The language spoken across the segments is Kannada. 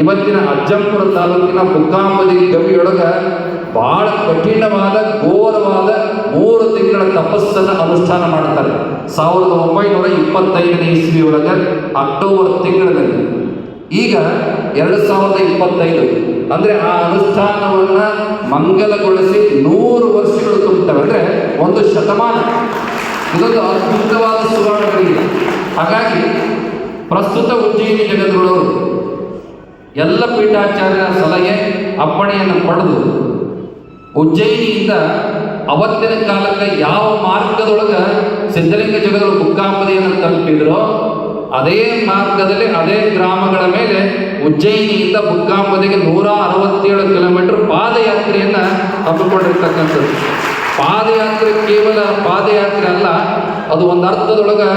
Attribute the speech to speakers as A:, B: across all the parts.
A: ಇವತ್ತಿನ ಅಜ್ಜಂಪುರ ತಾಲೂಕಿನ ಬುಕ್ಕಾಂಬದಿ ಗವಿಯೊಳಗ ಬಹಳ ಕಠಿಣವಾದ, ಘೋರವಾದ ಮೂರು ತಿಂಗಳ ತಪಸ್ಸನ್ನು ಅನುಷ್ಠಾನ ಮಾಡ್ತಾರೆ. ಸಾವಿರದ ಒಂಬೈನೂರ ಇಪ್ಪತ್ತೈದನೇ ಇಸ್ವಿಯೊಳಗ ಅಕ್ಟೋಬರ್ ತಿಂಗಳಲ್ಲಿ ಈಗ ಎರಡು ಸಾವಿರದ ಇಪ್ಪತ್ತೈದು. ಅಂದರೆ ಆ ಅನುಷ್ಠಾನವನ್ನು ಮಂಗಲಗೊಳಿಸಿ ನೂರು ವರ್ಷಗಳು ತುಂಬುತ್ತವೆ ಅಂದರೆ ಒಂದು ಶತಮಾನ. ಇದೊಂದು ಅದ್ಭುತವಾದ ಸುವರ್ಣ ಗಳಿಗೆ ಹಾಗಾಗಿ ಪ್ರಸ್ತುತ ಉಜ್ಜಯಿನಿ ಜಗದ್ಗುಳವರು ಎಲ್ಲ ಪೀಠಾಚಾರ್ಯರ ಸಲಹೆ, ಅಪ್ಪಣೆಯನ್ನು ಪಡೆದು ಉಜ್ಜಯಿನಿಯಿಂದ ಅವತ್ತಿನ ಕಾಲಕ್ಕೆ ಯಾವ ಮಾರ್ಗದೊಳಗೆ ಸಿದ್ಧಲಿಂಗ ಜಗದರು ಬುಕ್ಕಾಂಬದಿಯನ್ನು ತಲುಪಿದ್ರೋ, ಅದೇ ಮಾರ್ಗದಲ್ಲಿ, ಅದೇ ಗ್ರಾಮಗಳ ಮೇಲೆ ಉಜ್ಜಯಿನಿಯಿಂದ ಬುಕ್ಕಾಂಬದಿಗೆ ನೂರ ಅರವತ್ತೇಳು ಕಿಲೋಮೀಟರ್ ಪಾದಯಾತ್ರೆಯನ್ನ ಹಮ್ಮಿಕೊಂಡಿರ್ತಕ್ಕಂಥದ್ದು. ಪಾದಯಾತ್ರೆ ಕೇವಲ ಪಾದಯಾತ್ರೆ ಅಲ್ಲ, ಅದು ಒಂದು ಅರ್ಥದೊಳಗೆ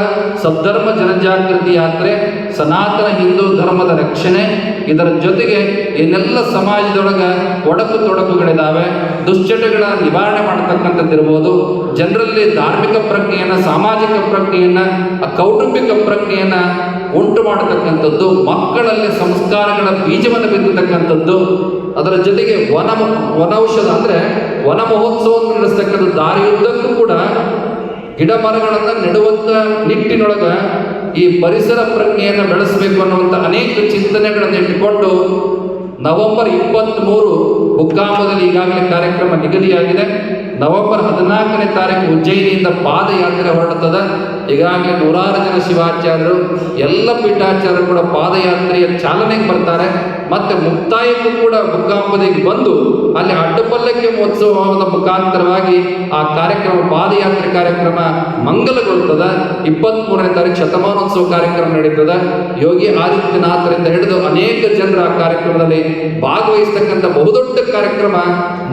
A: ಸದ್ಧರ್ಮ ಜನಜಾಗೃತಿ ಯಾತ್ರೆ, ಸನಾತನ ಹಿಂದೂ ಧರ್ಮದ ರಕ್ಷಣೆ ಇದರ ಜೊತೆಗೆ ಏನೆಲ್ಲ ಸಮಾಜದೊಳಗ ಒಡಕು ತೊಡಕುಗಳಿದ್ದಾವೆ ದುಶ್ಚಟಗಳ ನಿವಾರಣೆ ಮಾಡತಕ್ಕಂಥದ್ದಿರ್ಬೋದು. ಜನರಲ್ಲಿ ಧಾರ್ಮಿಕ ಪ್ರಜ್ಞೆಯನ್ನ, ಸಾಮಾಜಿಕ ಪ್ರಜ್ಞೆಯನ್ನು ಕೌಟುಂಬಿಕ ಪ್ರಜ್ಞೆಯನ್ನು ಉಂಟು ಮಾಡತಕ್ಕಂಥದ್ದು, ಮಕ್ಕಳಲ್ಲಿ ಸಂಸ್ಕಾರಗಳ ಬೀಜವನ್ನು ಬಿತ್ತತಕ್ಕಂಥದ್ದು. ಅದರ ಜೊತೆಗೆ ವನ ವನೌಷಧ ಅಂದರೆ ವನ ಮಹೋತ್ಸವವನ್ನು ನಡೆಸ್ತಕ್ಕಂಥ ದಾರಿಯುದ್ದಕ್ಕೂ ಕೂಡ ಗಿಡ ಮರಗಳನ್ನು ನೆಡುವಂತ ನಿಟ್ಟಿನೊಳಗ ಈ ಪರಿಸರ ಪ್ರಜ್ಞೆಯನ್ನು ಬೆಳೆಸಬೇಕು ಅನ್ನುವಂಥ ಅನೇಕ ಚಿಂತನೆಗಳನ್ನು ಇಟ್ಟುಕೊಂಡು ನವೆಂಬರ್ ಇಪ್ಪತ್ತ್ ಮೂರು ಬುಕ್ಕಾಂಬದಲ್ಲಿ ಈಗಾಗಲೇ ಕಾರ್ಯಕ್ರಮ ನಿಗದಿಯಾಗಿದೆ. ನವೆಂಬರ್ ಹದಿನಾಲ್ಕನೇ ತಾರೀಕು ಉಜ್ಜಯಿನಿಯಿಂದ ಪಾದಯಾತ್ರೆ ಹೊರಡುತ್ತದೆ ಈಗಾಗಲೇ ನೂರಾರು ಜನ ಶಿವಾಚಾರ್ಯರು, ಎಲ್ಲ ಪೀಠಾಚಾರ್ಯರು ಕೂಡ ಪಾದಯಾತ್ರೆಯ ಚಾಲನೆಗೆ ಬರ್ತಾರೆ. ಮತ್ತೆ ಮುಕ್ತಾಯಕ್ಕೂ ಕೂಡ ಬುಕ್ಕಾಂಬದಿಗೆ ಬಂದು ಅಲ್ಲಿ ಅಡ್ಡಪಲ್ಲಕ್ಕೆ ಮಹೋತ್ಸವದ ಮುಖಾಂತರವಾಗಿ ಆ ಕಾರ್ಯಕ್ರಮ, ಪಾದಯಾತ್ರೆ ಕಾರ್ಯಕ್ರಮ ಮಂಗಲಗೊಳ್ತದ. ಇಪ್ಪತ್ತ್ ಮೂರನೇ ತಾರೀಕು ಶತಮಾನೋತ್ಸವ ಕಾರ್ಯಕ್ರಮ ನಡೀತದ. ಯೋಗಿ ಆದಿತ್ಯನಾಥರಿಂದ ಹಿಡಿದು ಅನೇಕ ಜನರು ಆ ಕಾರ್ಯಕ್ರಮದಲ್ಲಿ ಭಾಗವಹಿಸ್ತಕ್ಕಂಥ ಬಹುದೊಡ್ಡ ಕಾರ್ಯಕ್ರಮ,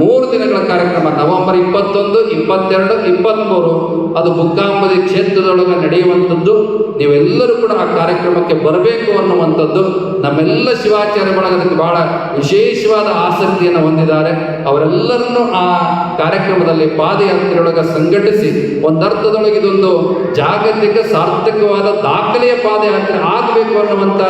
A: ಮೂರು ದಿನಗಳ ಕಾರ್ಯಕ್ರಮ. ನವೆಂಬರ್ ಇಪ್ಪತ್ತೊಂದು, ಇಪ್ಪತ್ತೆರಡು, ಇಪ್ಪತ್ತ್ಮೂರು. ಅದು ಬುಕ್ಕಾಂಬದಿ ಕ್ಷೇತ್ರದೊಳಗೆ ನಡೆಯುವಂಥದ್ದು, ನೀವೆಲ್ಲರೂ ಕೂಡ ಆ ಕಾರ್ಯಕ್ರಮಕ್ಕೆ ಬರಬೇಕು ಅನ್ನುವಂಥದ್ದು ನಮ್ಮೆಲ್ಲ ಶಿವಾಚಾರ್ಯ ಬಳಗದಕ್ಕೆ ಬಹಳ ವಿಶೇಷವಾದ ಆಸಕ್ತಿಯನ್ನು ಹೊಂದಿದ್ದಾರೆ. ಅವರೆಲ್ಲರನ್ನು ಆ ಕಾರ್ಯಕ್ರಮದಲ್ಲಿ ಪಾದಯಾತ್ರೆಯೊಳಗೆ ಸಂಘಟಿಸಿ, ಒಂದರ್ಥದೊಳಗೆ ಇದೊಂದು ಜಾಗತಿಕ ಸಾರ್ಥಕವಾದ ದಾಖಲೆಯ ಪಾದಯಾತ್ರೆ ಆಗಬೇಕು ಅನ್ನುವಂಥ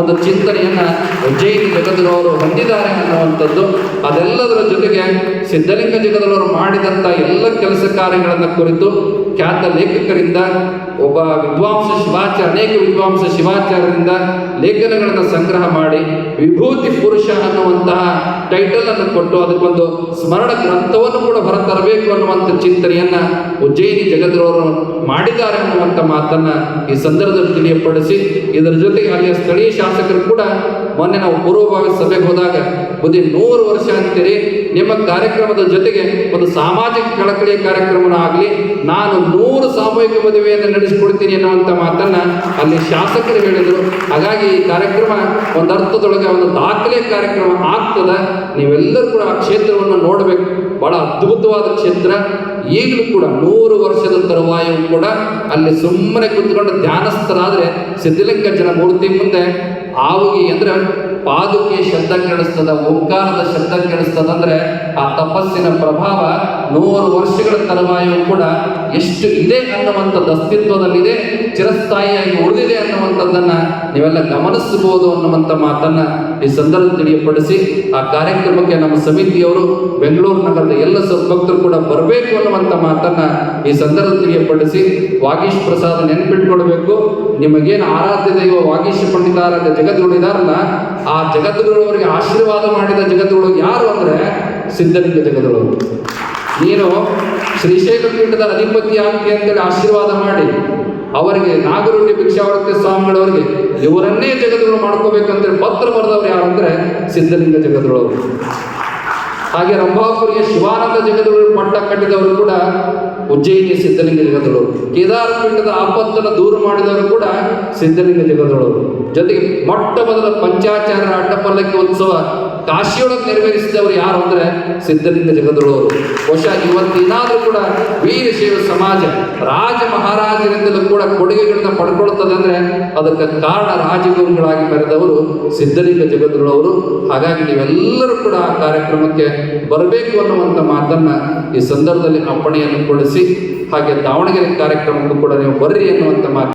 A: ಒಂದು ಚಿಂತನೆಯನ್ನ ಉಜ್ಜಯಿನಿ ಜಗದವರು ಹೊಂದಿದ್ದಾರೆ ಅನ್ನುವಂಥದ್ದು. ಅದೆಲ್ಲದರ ಜೊತೆಗೆ ಸಿದ್ಧಲಿಂಗ ಜಗದವರು ಮಾಡಿದಂಥ ಎಲ್ಲ ಕೆಲಸ ಕಾರ್ಯಗಳನ್ನು ಕುರಿತು ಖ್ಯಾತ ಲೇಖಕರಿಂದ ಒಬ್ಬ ವಿದ್ವಾಂಸ ಶಿವಾಚಾರ್ಯ ಅನೇಕ ವಿದ್ವಾಂಸ ಶಿವಾಚಾರ್ಯರಿಂದ ಲೇಖನಗಳನ್ನು ಸಂಗ್ರಹ ಮಾಡಿ ವಿಭೂತಿ ಪುರುಷ ಅನ್ನುವಂತಹ ಟೈಟಲ್ ಅನ್ನು ಕೊಟ್ಟು ಅದಕ್ಕೊಂದು ಸ್ಮರಣ ಗ್ರಂಥವನ್ನು ಕೂಡ ಹೊರತರಬೇಕು ಅನ್ನುವಂಥ ಚಿಂತನೆಯನ್ನ ಉಜ್ಜಯಿನಿ ಜಗದ್ರವರು ಮಾಡಿದ್ದಾರೆ ಅನ್ನುವಂಥ ಮಾತನ್ನ ಈ ಸಂದರ್ಭದಲ್ಲಿ ತಿಳಿಯಪಡಿಸಿ, ಇದರ ಜೊತೆಗೆ ಅಲ್ಲಿಯ ಸ್ಥಳೀಯ ಶಾಸಕರು ಕೂಡ ಮೊನ್ನೆ ನಾವು ಪೂರ್ವಭಾವಿ ಸಭೆಗೆ ಹೋದಾಗ ಬುದ್ಧಿ ನೂರು ವರ್ಷ ಅಂತೀರಿ, ನಿಮ್ಮ ಕಾರ್ಯಕ್ರಮದ ಜೊತೆಗೆ ಒಂದು ಸಾಮಾಜಿಕ ಕಳಕಳಿಯ ಕಾರ್ಯಕ್ರಮನ ಆಗಲಿ, ನಾನು ನೂರು ಸಾಮೂಹಿಕ ಮದುವೆಯನ್ನು ನಡೆಸಿಕೊಡ್ತೀನಿ ಅನ್ನುವಂಥ ಮಾತನ್ನ ಅಲ್ಲಿ ಶಾಸಕರು ಹೇಳಿದರು. ಹಾಗಾಗಿ ಈ ಕಾರ್ಯಕ್ರಮ ಒಂದು ಅರ್ಥದೊಳಗೆ ಒಂದು ದಾಖಲೆ ಕಾರ್ಯಕ್ರಮ ಆಗ್ತದೆ. ನೀವೆಲ್ಲರೂ ಕೂಡ ಆ ಕ್ಷೇತ್ರವನ್ನು ನೋಡಬೇಕು. ಬಹಳ ಅದ್ಭುತವಾದ ಕ್ಷೇತ್ರ. ಈಗಲೂ ಕೂಡ ನೂರು ವರ್ಷದ ತರುವಾಯೂ ಕೂಡ ಅಲ್ಲಿ ಸುಮ್ಮನೆ ಕುತ್ಕೊಂಡು ಧ್ಯಾನಸ್ಥರಾದ್ರೆ ಸಿದ್ಧಲಿಂಗಜ್ಜನ ಮೂರ್ತಿ ಮುಂದೆ ಆವುಗಿ ಅಂದ್ರೆ ಪಾದುಕೆ ಶಬ್ದ ಕೇಳಿಸ್ತದ, ಓಂಕಾರದ ಶಬ್ದ ಕೇಳಿಸ್ತದ ಅಂದ್ರೆ ಆ ತಪಸ್ಸಿನ ಪ್ರಭಾವ ನೂರು ವರ್ಷಗಳ ತರುವಾಯೂ ಕೂಡ ಎಷ್ಟು ಇದೆ ಅನ್ನುವಂಥದ್ದು ಅಸ್ತಿತ್ವದಲ್ಲಿದೆ ಚಿರಸ್ಥಾಯಿಯಾಗಿ ಉಳಿದಿದೆ ಅನ್ನುವಂಥದ್ದನ್ನ ನೀವೆಲ್ಲ ಗಮನಿಸಬಹುದು ಅನ್ನುವಂಥ ಮಾತನ್ನ ಈ ಸಂದರ್ಭ ತಿಳಿಯಪಡಿಸಿ, ಆ ಕಾರ್ಯಕ್ರಮಕ್ಕೆ ನಮ್ಮ ಸಮಿತಿಯವರು, ಬೆಂಗಳೂರು ನಗರದ ಎಲ್ಲ ಸದ್ಭಕ್ತರು ಕೂಡ ಬರಬೇಕು ಅನ್ನುವಂಥ ಮಾತನ್ನ ಈ ಸಂದರ್ಭ ತಿಳಿಯಪಡಿಸಿ, ವಾಗೀಶ್ ಪ್ರಸಾದ ನೆನ್ಪಿಟ್ಕೊಳ್ಬೇಕು, ನಿಮಗೇನು ಆರಾಧ್ಯ ದೈವ ವಾಗೀಶ ಪಂಡಿತಾರಾಧ್ಯ ಜಗದ್ಗುರು ಆ ಜಗದ್ಗುರು ಅವರಿಗೆ ಆಶೀರ್ವಾದ ಮಾಡಿದ ಜಗದ್ಗುರು ಯಾರು ಅಂದ್ರೆ ಸಿದ್ಧಲಿಂಗ ಜಗದಳು ನೀನು ಶ್ರೀಶೈಲ ಪೀಠದ ಅಧಿಪತಿ ಆಗ್ತಿ ಅಂತೇಳಿ ಆಶೀರ್ವಾದ ಮಾಡಿ, ಅವರಿಗೆ ನಾಗರುಂಡಿ ಭಿಕ್ಷಾವರ್ತಿ ಸ್ವಾಮಿಗಳವರಿಗೆ, ಇವರನ್ನೇ ಜಗದ್ಗುರು ಮಾಡ್ಕೋಬೇಕಂದ್ರೆ ಪತ್ರ ಬರೆದವ್ರು ಯಾರು ಅಂದ್ರೆ ಸಿದ್ಧಲಿಂಗ ಜಗದ್ಗುರು. ಹಾಗೆ ರಂಭಾಪುರಿಗೆ ಶಿವಾನಂದ ಜಗದ್ಗುರು ಪಟ್ಟ ಕಟ್ಟಿದವರು ಕೂಡ ಉಜ್ಜಯಿನಿ ಸಿದ್ಧಲಿಂಗ ಜಗದ್ಗುರು. ಕೇದಾರ ಪೀಠದ ಆಪತ್ತನ್ನು ದೂರ ಮಾಡಿದವರು ಕೂಡ ಸಿದ್ಧಲಿಂಗ ಜಗದ್ಗುರು. ಜೊತೆಗೆ ಮೊಟ್ಟ ಮೊದಲ ಪಂಚಾಚಾರ್ಯರ ಅಡ್ಡಪಲ್ಲಕ್ಕಿ ಉತ್ಸವ ಕಾಶಿಯೊಳಗೆ ನೆರವೇರಿಸಿದವರು ಯಾರು ಅಂದ್ರೆ ಸಿದ್ಧಲಿಂಗ ಜಗದ್ಗುರು ಬಹುಶಃ ಇವತ್ತಿನಾದರೂ ಕೂಡ ವೀರಶೈವ ಸಮಾಜ ರಾಜ ಮಹಾರಾಜರಿಂದಲೂ ಕೂಡ ಕೊಡುಗೆಗಳನ್ನ ಪಡ್ಕೊಳ್ತದೆ ಅಂದ್ರೆ ಅದಕ್ಕೆ ಕಾರಣ ರಾಜಗುರುಗಳಾಗಿ ಬರೆದವರು ಸಿದ್ಧಲಿಂಗ ಅವರು. ಹಾಗಾಗಿ ನೀವೆಲ್ಲರೂ ಕೂಡ ಆ ಕಾರ್ಯಕ್ರಮಕ್ಕೆ ಬರಬೇಕು ಅನ್ನುವಂಥ ಮಾತನ್ನ ಈ ಸಂದರ್ಭದಲ್ಲಿ ಅಪ್ಪಣೆಯನ್ನು ಕೊಡಿಸಿ, ಹಾಗೆ ದಾವಣಗೆರೆ ಕಾರ್ಯಕ್ರಮಕ್ಕೂ ಕೂಡ ನೀವು ಬರ್ರಿ ಅನ್ನುವಂಥ ಮಾತು